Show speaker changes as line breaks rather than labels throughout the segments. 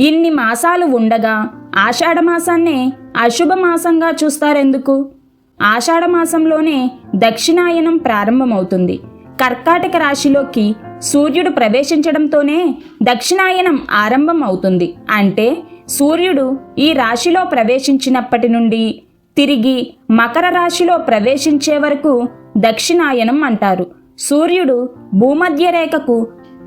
ఇన్ని మాసాలు ఉండగా ఆషాఢమాసాన్నే అశుభ మాసంగా చూస్తారెందుకు? ఆషాఢమాసంలోనే దక్షిణాయనం ప్రారంభమవుతుంది. కర్కాటక రాశిలోకి సూర్యుడు ప్రవేశించడంతోనే దక్షిణాయనం ఆరంభం అవుతుంది అంటే సూర్యుడు ఈ రాశిలో ప్రవేశించినప్పటి నుండి తిరిగి మకర రాశిలో ప్రవేశించే వరకు దక్షిణాయనం అంటారు. సూర్యుడు భూమధ్య రేఖకు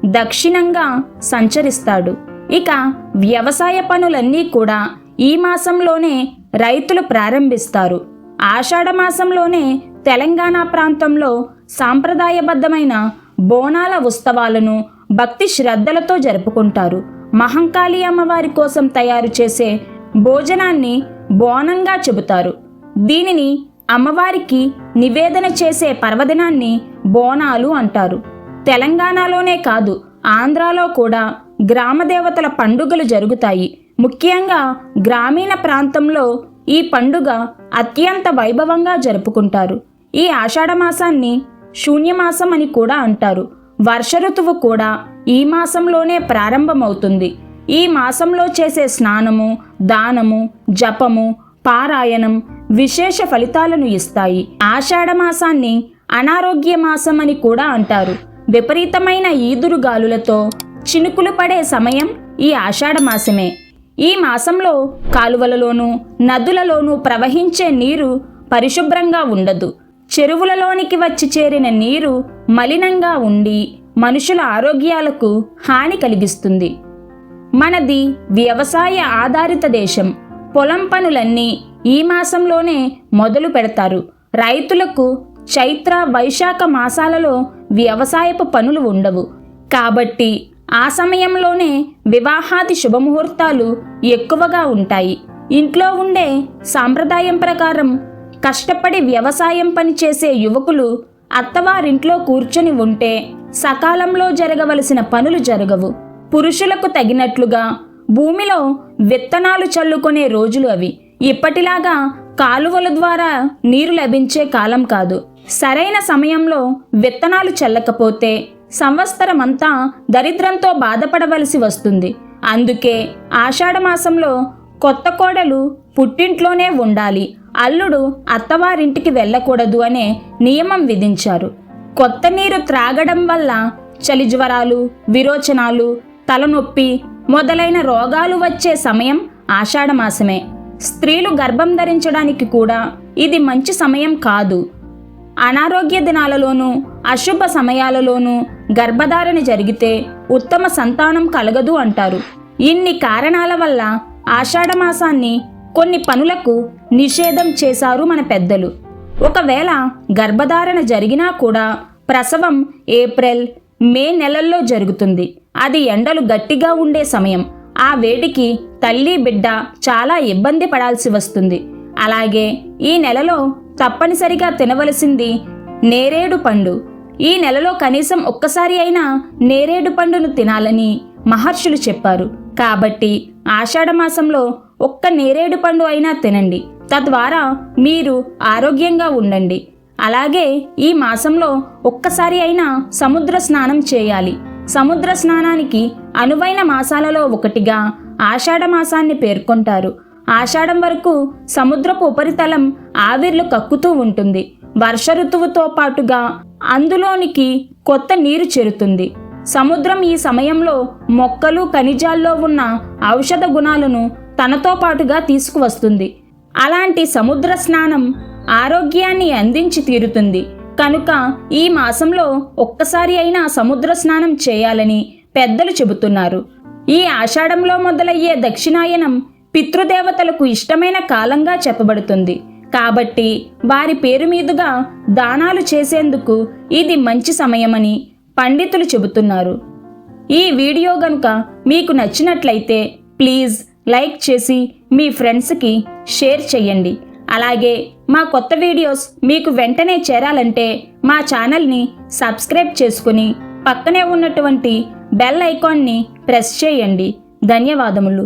దక్షిణంగా సంచరిస్తాడు. ఇక వ్యవసాయ పనులన్నీ కూడా ఈ మాసంలోనే రైతులు ప్రారంభిస్తారు. ఆషాఢ మాసంలోనే తెలంగాణ ప్రాంతంలో సాంప్రదాయబద్ధమైన బోనాల ఉత్సవాలను భక్తి శ్రద్ధలతో జరుపుకుంటారు. మహంకాళి అమ్మవారి కోసం తయారు చేసే భోజనాన్ని బోనంగా చెబుతారు. దీనిని అమ్మవారికి నివేదన చేసే పర్వదినాన్ని బోనాలు అంటారు. తెలంగాణలోనే కాదు ఆంధ్రాలో కూడా గ్రామ దేవతల పండుగలు జరుగుతాయి. ముఖ్యంగా గ్రామీణ ప్రాంతంలో ఈ పండుగ అత్యంత వైభవంగా జరుపుకుంటారు. ఈ ఆషాఢమాసాన్ని శూన్యమాసం అని కూడా అంటారు. వర్ష ఋతువు కూడా ఈ మాసంలోనే ప్రారంభమవుతుంది. ఈ మాసంలో చేసే స్నానము దానము జపము పారాయణం విశేష ఫలితాలను ఇస్తాయి. ఆషాఢమాసాన్ని అనారోగ్య మాసం అని కూడా అంటారు. విపరీతమైన ఈదురుగాలులతో చినుకులు పడే సమయం ఈ ఆషాఢ మాసమే. ఈ మాసంలో కాలువలలోనూ నదులలోనూ ప్రవహించే నీరు పరిశుభ్రంగా ఉండదు. చెరువులలోనికి వచ్చి చేరిన నీరు మలినంగా ఉండి మనుషుల ఆరోగ్యాలకు హాని కలిగిస్తుంది. మనది వ్యవసాయ ఆధారిత దేశం. పొలం పనులన్నీ ఈ మాసంలోనే మొదలు పెడతారు. రైతులకు చైత్ర వైశాఖ మాసాలలో వ్యవసాయపు పనులు ఉండవు. కాబట్టి ఆ సమయంలోనే వివాహాది శుభముహూర్తాలు ఎక్కువగా ఉంటాయి. ఇంట్లో ఉండే సాంప్రదాయం ప్రకారం కష్టపడి వ్యవసాయం పనిచేసే యువకులు అత్తవారింట్లో కూర్చొని ఉంటే సకాలంలో జరగవలసిన పనులు జరగవు. పురుషులకు తగినట్లుగా భూమిలో విత్తనాలు చల్లుకునే రోజులు అవి. ఇప్పటిలాగా కాలువల ద్వారా నీరు లభించే కాలం కాదు. సరైన సమయంలో విత్తనాలు చల్లకపోతే సంవత్సరమంతా దరిద్రంతో బాధపడవలసి వస్తుంది. అందుకే ఆషాఢమాసంలో కొత్త కోడలు పుట్టింట్లోనే ఉండాలి. అల్లుడు అత్తవారింటికి వెళ్ళకూడదు అనే నియమం విధించారు. కొత్త నీరు త్రాగడం వల్ల చలి జ్వరాలు విరోచనాలు తలనొప్పి మొదలైన రోగాలు వచ్చే సమయం ఆషాఢమాసమే. స్త్రీలు గర్భం ధరించడానికి కూడా ఇది మంచి సమయం కాదు. అనారోగ్య దినాలలోనూ అశుభ సమయాలలోనూ గర్భధారణ జరిగితే ఉత్తమ సంతానం కలగదు అంటారు. ఇన్ని కారణాల వల్ల ఆషాఢమాసాన్ని కొన్ని పనులకు నిషేధం చేశారు మన పెద్దలు. ఒకవేళ గర్భధారణ జరిగినా కూడా ప్రసవం ఏప్రిల్ మే నెలల్లో జరుగుతుంది. అది ఎండలు గట్టిగా ఉండే సమయం. ఆ వేడికి తల్లి బిడ్డ చాలా ఇబ్బంది పడాల్సి వస్తుంది. అలాగే ఈ నెలలో తప్పనిసరిగా తినవలసింది నేరేడు పండు. ఈ నెలలో కనీసం ఒక్కసారి అయినా నేరేడు పండును తినాలని మహర్షులు చెప్పారు. కాబట్టి ఆషాఢమాసంలో ఒక్క నేరేడు పండు అయినా తినండి. తద్వారా మీరు ఆరోగ్యంగా ఉండండి. అలాగే ఈ మాసంలో ఒక్కసారి అయినా సముద్ర స్నానం చేయాలి. సముద్ర స్నానానికి అనువైన మాసాలలో ఒకటిగా ఆషాఢ మాసాన్ని పేర్కొంటారు. ఆషాఢం వరకు సముద్రపు ఉపరితలం ఆవిర్లు కక్కుతూ ఉంటుంది. వర్ష ఋతువుతో పాటుగా అందులోనికి కొత్త నీరు చేరుతుంది. సముద్రం ఈ సమయంలో మొక్కలు ఖనిజాల్లో ఉన్న ఔషధ గుణాలను తనతో పాటుగా తీసుకువస్తుంది. అలాంటి సముద్ర స్నానం ఆరోగ్యాన్ని అందించి తీరుతుంది. కనుక ఈ మాసంలో ఒక్కసారి అయినా సముద్ర స్నానం చేయాలని పెద్దలు చెబుతున్నారు. ఈ ఆషాఢంలో మొదలయ్యే దక్షిణాయనం పితృదేవతలకు ఇష్టమైన కాలంగా చెప్పబడుతుంది. కాబట్టి వారి పేరు మీదుగా దానాలు చేసేందుకు ఇది మంచి సమయమని పండితులు చెబుతున్నారు. ఈ వీడియో గనుక మీకు నచ్చినట్లయితే ప్లీజ్ లైక్ చేసి మీ ఫ్రెండ్స్కి షేర్ చేయండి. అలాగే మా కొత్త వీడియోస్ మీకు వెంటనే చేరాలంటే మా ఛానల్ని సబ్స్క్రైబ్ చేసుకుని పక్కనే ఉన్నటువంటి బెల్ ఐకాన్ని ప్రెస్ చేయండి. ధన్యవాదములు.